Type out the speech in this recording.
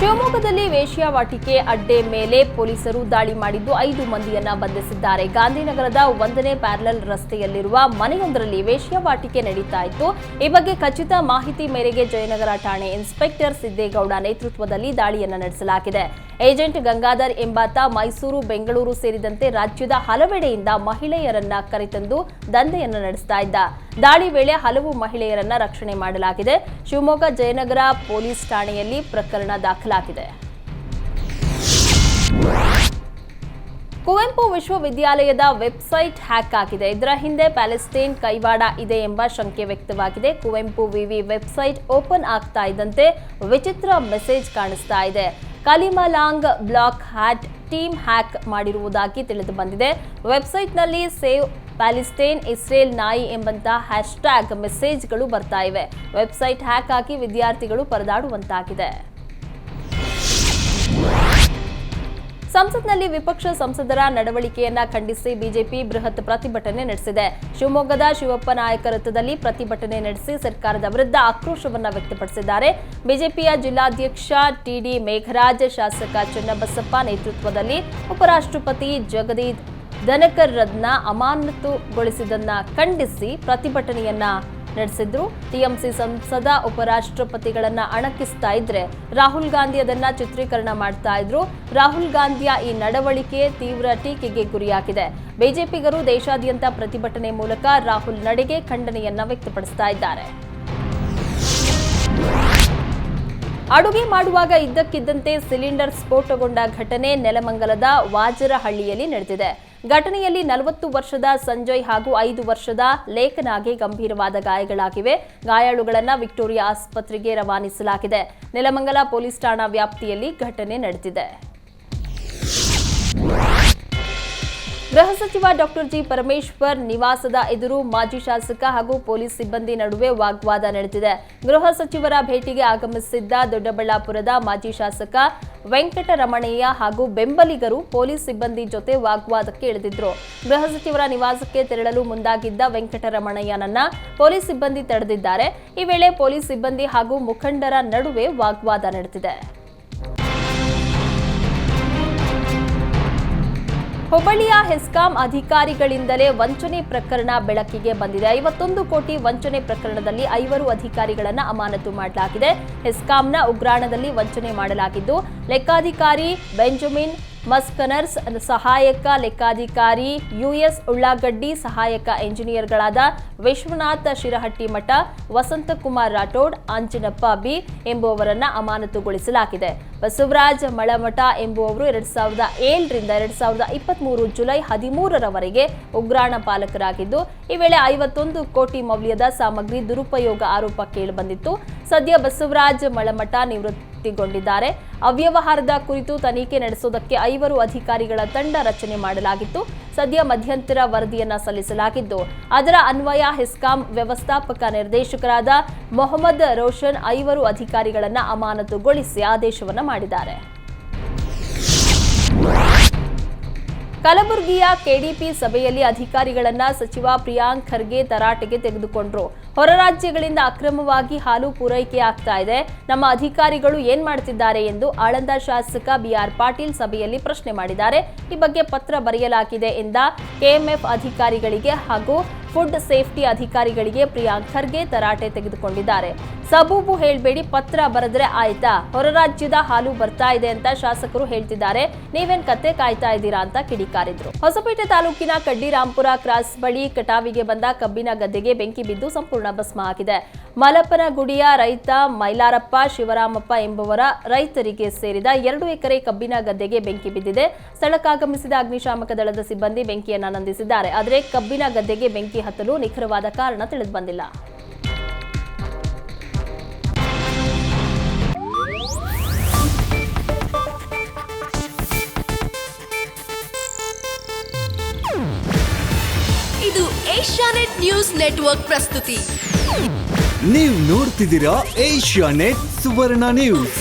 ಶಿವಮೊಗ್ಗದಲ್ಲಿ ವೇಶ್ಯಾವಾಟಿಕೆ ಅಡ್ಡೆ ಮೇಲೆ ಪೊಲೀಸರು ದಾಳಿ ಮಾಡಿದ್ದು ಐದು ಮಂದಿಯನ್ನ ಬಂಧಿಸಿದ್ದಾರೆ. ಗಾಂಧಿನಗರದ ಒಂದನೇ ಪ್ಯಾರಲಲ್ ರಸ್ತೆಯಲ್ಲಿರುವ ಮನೆಯೊಂದರಲ್ಲಿ ವೇಶ್ಯಾವಾಟಿಕೆ ನಡೀತಾ ಇತ್ತು. ಈ ಬಗ್ಗೆ ಖಚಿತ ಮಾಹಿತಿ ಮೇರೆಗೆ ಜಯನಗರ ಠಾಣೆ ಇನ್ಸ್ಪೆಕ್ಟರ್ ಸಿದ್ದೇಗೌಡ ನೇತೃತ್ವದಲ್ಲಿ ದಾಳಿಯನ್ನ ನಡೆಸಲಾಗಿದೆ. ಏಜೆಂಟ್ ಗಂಗಾಧರ್ ಎಂಬಾತ ಮೈಸೂರು, ಬೆಂಗಳೂರು ಸೇರಿದಂತೆ ರಾಜ್ಯದ ಹಲವೆಡೆಯಿಂದ ಮಹಿಳೆಯರನ್ನ ಕರೆತಂದು ದಂಧೆಯನ್ನು ನಡೆಸ್ತಾ ಇದ್ದ. ದಾಳಿ ವೇಳೆ ಹಲವು ಮಹಿಳೆಯರನ್ನ ರಕ್ಷಣೆ ಮಾಡಲಾಗಿದೆ. ಶಿವಮೊಗ್ಗ, ಜಯನಗರ ಪೊಲೀಸ್ ಠಾಣೆಯಲ್ಲಿ ಪ್ರಕರಣ ದಾಖಲಾಗಿದೆ. ಕುವೆಂಪು ವಿಶ್ವವಿದ್ಯಾಲಯದ ವೆಬ್ಸೈಟ್ ಹ್ಯಾಕ್ ಆಗಿದೆ. ಇದರ ಹಿಂದೆ ಪ್ಯಾಲೆಸ್ಟೈನ್ ಕೈವಾಡ ಇದೆ ಎಂಬ ಶಂಕೆ ವ್ಯಕ್ತವಾಗಿದೆ. ಕುವೆಂಪು ವಿವಿ ವೆಬ್ಸೈಟ್ ಓಪನ್ ಆಗ್ತಾ ಇದ್ದಂತೆ ವಿಚಿತ್ರ ಮೆಸೇಜ್ ಕಾಣಿಸ್ತಾ ಇದೆ. ಕಲಿಮಲಾಂಗ್ ಬ್ಲಾಕ್ ಹ್ಯಾಟ್ ಟೀಮ್ ಹ್ಯಾಕ್ ಮಾಡಿರುವುದಾಗಿ ತಿಳಿದು ಬಂದಿದೆ. ವೆಬ್ಸೈಟ್ನಲ್ಲಿ ಸೇವ್ ಪ್ಯಾಲಿಸ್ಟೈನ್ ಇಸ್ರೇಲ್ ನಾಯಿ ಎಂಬಂತಹ ಹ್ಯಾಶ್ಟ್ಯಾಗ್ ಮೆಸೇಜ್ಗಳು ಬರ್ತಾ ಇವೆ. ವೆಬ್ಸೈಟ್ ಹ್ಯಾಕ್ ಆಗಿ ವಿದ್ಯಾರ್ಥಿಗಳು ಪರದಾಡುವಂತಾಗಿದೆ. ಸಂಸತ್ನಲ್ಲಿ ವಿಪಕ್ಷ ಸಂಸದರ ನಡವಳಿಕೆಯನ್ನ ಖಂಡಿಸಿ ಬಿಜೆಪಿ ಬೃಹತ್ ಪ್ರತಿಭಟನೆ ನಡೆಸಿದೆ. ಶಿವಮೊಗ್ಗದ ಶಿವಪ್ಪ ನಾಯಕ ವೃತ್ತದಲ್ಲಿ ಪ್ರತಿಭಟನೆ ನಡೆಸಿ ಸರ್ಕಾರದ ವಿರುದ್ಧ ಆಕ್ರೋಶವನ್ನ ವ್ಯಕ್ತಪಡಿಸಿದ್ದಾರೆ. ಬಿಜೆಪಿಯ ಜಿಲ್ಲಾಧ್ಯಕ್ಷ ಟಿಡಿ ಮೇಘರಾಜ್, ಶಾಸಕ ಚನ್ನಬಸಪ್ಪ ನೇತೃತ್ವದಲ್ಲಿ ಉಪರಾಷ್ಟ್ರಪತಿ ಜಗದೀಶ್ ಜಗದೀಪ್ ರದ್ನ ಅಮಾನತುಗೊಳಿಸಿದ್ದನ್ನ ಖಂಡಿಸಿ ಪ್ರತಿಭಟನೆಯನ್ನ ನಡೆಸಿದ್ರು. ಟಿಎಂಸಿ ಸಂಸದ ಉಪರಾಷ್ಟ್ರಪತಿಗಳನ್ನ ಅಣಕಿಸ್ತಾ ಇದ್ರೆ ರಾಹುಲ್ ಗಾಂಧಿ ಅದನ್ನ ಚಿತ್ರೀಕರಣ ಮಾಡ್ತಾ ಇದ್ರು. ರಾಹುಲ್ ಗಾಂಧಿಯ ಈ ನಡವಳಿಕೆ ತೀವ್ರ ಟೀಕೆಗೆ ಗುರಿಯಾಗಿದೆ. ಬಿಜೆಪಿಗರು ದೇಶಾದ್ಯಂತ ಪ್ರತಿಭಟನೆ ಮೂಲಕ ರಾಹುಲ್ ನಡೆಗೆ ಖಂಡನೆಯನ್ನ ವ್ಯಕ್ತಪಡಿಸ್ತಾ ಇದ್ದಾರೆ. ಅಡುಗೆ ಮಾಡುವಾಗ ಇದ್ದಕ್ಕಿದ್ದಂತೆ ಸಿಲಿಂಡರ್ ಸ್ಫೋಟಗೊಂಡ ಘಟನೆ ನೆಲಮಂಗಲದ ವಾಜರಹಳ್ಳಿಯಲ್ಲಿ ನಡೆದಿದೆ. ಘಟನೆಯಲ್ಲಿ ನಲವತ್ತು ವರ್ಷದ ಸಂಜಯ್ ಹಾಗೂ ಐದು ವರ್ಷದ ಲೇಖನಾಗೆ ಗಂಭೀರವಾದ ಗಾಯಗಳಾಗಿವೆ. ಗಾಯಾಳುಗಳನ್ನು ವಿಕ್ಟೋರಿಯಾ ಆಸ್ಪತ್ರೆಗೆ ರವಾನಿಸಲಾಗಿದೆ. ನೆಲಮಂಗಲ ಪೊಲೀಸ್ ಠಾಣಾ ವ್ಯಾಪ್ತಿಯಲ್ಲಿ ಘಟನೆ ನಡೆದಿದೆ. ಗೃಹ ಸಚಿವ ಡಾಕ್ಟರ್ ಜಿ ಪರಮೇಶ್ವರ್ ನಿವಾಸದ ಎದುರು ಮಾಜಿ ಶಾಸಕ ಹಾಗೂ ಪೊಲೀಸ್ ಸಿಬ್ಬಂದಿ ನಡುವೆ ವಾಗ್ವಾದ ನಡೆದಿದೆ. ಗೃಹ ಸಚಿವರ ಭೇಟಿಗೆ ಆಗಮಿಸಿದ್ದ ದೊಡ್ಡಬಳ್ಳಾಪುರದ ಮಾಜಿ ಶಾಸಕ ವೆಂಕಟರಮಣಯ್ಯ ಹಾಗೂ ಬೆಂಬಲಿಗರು ಪೊಲೀಸ್ ಸಿಬ್ಬಂದಿ ಜೊತೆ ವಾಗ್ವಾದಕ್ಕೆ ಇಳಿದಿದ್ರು. ಗೃಹ ಸಚಿವರ ನಿವಾಸಕ್ಕೆ ತೆರಳಲು ಮುಂದಾಗಿದ್ದ ವೆಂಕಟರಮಣಯ್ಯನನ್ನ ಪೊಲೀಸ್ ಸಿಬ್ಬಂದಿ ತಡೆದಿದ್ದಾರೆ. ಈ ವೇಳೆ ಪೊಲೀಸ್ ಸಿಬ್ಬಂದಿ ಹಾಗೂ ಮುಖಂಡರ ನಡುವೆ ವಾಗ್ವಾದ ನಡೆದಿದೆ. ಹುಬ್ಬಳ್ಳಿಯ ಹೆಸ್ಕಾಂ ಅಧಿಕಾರಿಗಳಿಂದಲೇ ವಂಚನೆ ಪ್ರಕರಣ ಬೆಳಕಿಗೆ ಬಂದಿದೆ. ಐವತ್ತೊಂದು ಕೋಟಿ ವಂಚನೆ ಪ್ರಕರಣದಲ್ಲಿ ಐವರು ಅಧಿಕಾರಿಗಳನ್ನು ಅಮಾನತು ಮಾಡಲಾಗಿದೆ. ಹೆಸ್ಕಾಂನ ಉಗ್ರಾಣದಲ್ಲಿ ವಂಚನೆ ಮಾಡಲಾಗಿದ್ದು, ಲೆಕ್ಕಾಧಿಕಾರಿ ಬೆಂಜಮಿನ್ ಮಸ್ಕನರ್ಸ್ ಸಹಾಯಕ ಲೆಕ್ಕಾಧಿಕಾರಿ ಯುಎಸ್ ಉಳ್ಳಾಗಡ್ಡಿ ಸಹಾಯಕ ಎಂಜಿನಿಯರ್ಗಳಾದ ವಿಶ್ವನಾಥ ಶಿರಹಟ್ಟಿಮಠ ವಸಂತಕುಮಾರ್ ರಾಠೋಡ್, ಅಂಜನಪ್ಪ ಬಿ ಎಂಬುವವರನ್ನು ಅಮಾನತುಗೊಳಿಸಲಾಗಿದೆ. ಬಸವರಾಜ್ ಮಳಮಠ ಎಂಬುವವರು ಎರಡ್ ಸಾವಿರದ ಏಳರಿಂದ ಎರಡ್ ಸಾವಿರದ ಇಪ್ಪತ್ತ್ಮೂರು ಜುಲೈ ಹದಿಮೂರರವರೆಗೆ ಉಗ್ರಾಣ ಪಾಲಕರಾಗಿದ್ದು, ಈ ವೇಳೆ ಐವತ್ತೊಂದು ಕೋಟಿ ಮೌಲ್ಯದ ಸಾಮಗ್ರಿ ದುರುಪಯೋಗ ಆರೋಪ ಕೇಳಿಬಂದಿತ್ತು. ಸದ್ಯ ಬಸವರಾಜ್ ಮಳಮಠ ನಿವೃತ್ತಿಗೊಂಡಿದ್ದಾರೆ ಅವ್ಯವಹಾರದ ಕುರಿತು ತನಿಖೆ ನಡೆಸುವುದಕ್ಕೆ ಐವರು ಅಧಿಕಾರಿಗಳ ತಂಡ ರಚನೆ ಮಾಡಲಾಗಿತ್ತು. ಸದ್ಯ ಮಧ್ಯಂತರ ವರದಿಯನ್ನ ಸಲ್ಲಿಸಲಾಗಿದ್ದು, ಅದರ ಅನ್ವಯ ಹೆಸ್ಕಾಂ ವ್ಯವಸ್ಥಾಪಕ ನಿರ್ದೇಶಕರಾದ ಮೊಹಮ್ಮದ್ ರೋಷನ್ ಐವರು ಅಧಿಕಾರಿಗಳನ್ನ ಅಮಾನತುಗೊಳಿಸಿ ಆದೇಶವನ್ನು ಮಾಡಿದ್ದಾರೆ. ಕಲಬುರಗಿಯ ಕೆಡಿಪಿ ಸಭೆಯಲ್ಲಿ ಅಧಿಕಾರಿಗಳನ್ನ ಸಚಿವ ಪ್ರಿಯಾಂಕ್ ಖರ್ಗೆ ತರಾಟೆಗೆ ತೆಗೆದುಕೊಂಡ್ರು. ಹೊರ ರಾಜ್ಯಗಳಿಂದ ಅಕ್ರಮವಾಗಿ ಹಾಲು ಪೂರೈಕೆ ಆಗ್ತಾ ಇದೆ. ನಮ್ಮ ಅಧಿಕಾರಿಗಳು ಏನ್ ಮಾಡ್ತಿದ್ದಾರೆ ಎಂದು ಆಳಂದ ಶಾಸಕ ಬಿಆರ್ ಪಾಟೀಲ್ ಸಭೆಯಲ್ಲಿ ಪ್ರಶ್ನೆ ಮಾಡಿದ್ದಾರೆ. ಈ ಬಗ್ಗೆ ಪತ್ರ ಬರೆಯಲಾಗಿದೆ ಎಂದ ಕೆಎಂಎಫ್ ಅಧಿಕಾರಿಗಳಿಗೆ ಹಾಗೂ ಫುಡ್ ಸೇಫ್ಟಿ ಅಧಿಕಾರಿಗಳಿಗೆ ಪ್ರಿಯಾಂಕ್ ಖರ್ಗೆ ತರಾಟೆ ತೆಗೆದುಕೊಂಡಿದ್ದಾರೆ. ಸಬೂಬು ಹೇಳಬೇಡಿ, ಪತ್ರ ಬರೆದ್ರೆ ಆಯ್ತಾ? ಹೊರ ರಾಜ್ಯದ ಹಾಲು ಬರ್ತಾ ಇದೆ ಅಂತ ಶಾಸಕರು ಹೇಳ್ತಿದ್ದಾರೆ. ನೀವೇನ್ ಕತೆ ಕಾಯ್ತಾ ಇದ್ದೀರಾ ಅಂತ ಕಿಡಿಕಾರಿದ್ರು. ಹೊಸಪೇಟೆ ತಾಲೂಕಿನ ಕಡ್ಡಿರಾಂಪುರ ಕ್ರಾಸ್ ಬಳಿ ಕಟಾವಿಗೆ ಬಂದ ಕಬ್ಬಿನ ಗದ್ದೆಗೆ ಬೆಂಕಿ ಬಿದ್ದು ಸಂಪೂರ್ಣ ಭಸ್ಮ ಆಗಿದೆ. ಮಲಪನಗುಡಿಯ ರೈತ ಮೈಲಾರಪ್ಪ ಶಿವರಾಮಪ್ಪ ಎಂಬುವರ ರೈತರಿಗೆ ಸೇರಿದ ಎರಡು ಎಕರೆ ಕಬ್ಬಿನ ಗದ್ದೆಗೆ ಬೆಂಕಿ ಬಿದ್ದಿದೆ. ಸ್ಥಳಕ್ಕಾಗಮಿಸಿದ ಅಗ್ನಿಶಾಮಕ ದಳದ ಸಿಬ್ಬಂದಿ ಬೆಂಕಿಯನ್ನು ನಂದಿಸಿದ್ದಾರೆ. ಆದರೆ ಕಬ್ಬಿನ ಗದ್ದೆಗೆ ಬೆಂಕಿ ಹತ್ತಲು ನಿಖರವಾದ ಕಾರಣ ತಿಳಿದುಬಂದಿಲ್ಲ. ಇದು ಏಷ್ಯಾನೆಟ್ ನ್ಯೂಸ್ ನೆಟ್ವರ್ಕ್ ಪ್ರಸ್ತುತಿ. ನೀವು ನೋಡ್ತಿದ್ದೀರಾ ಏಷ್ಯಾ ನೆಟ್ ಸುವರ್ಣ ನ್ಯೂಸ್.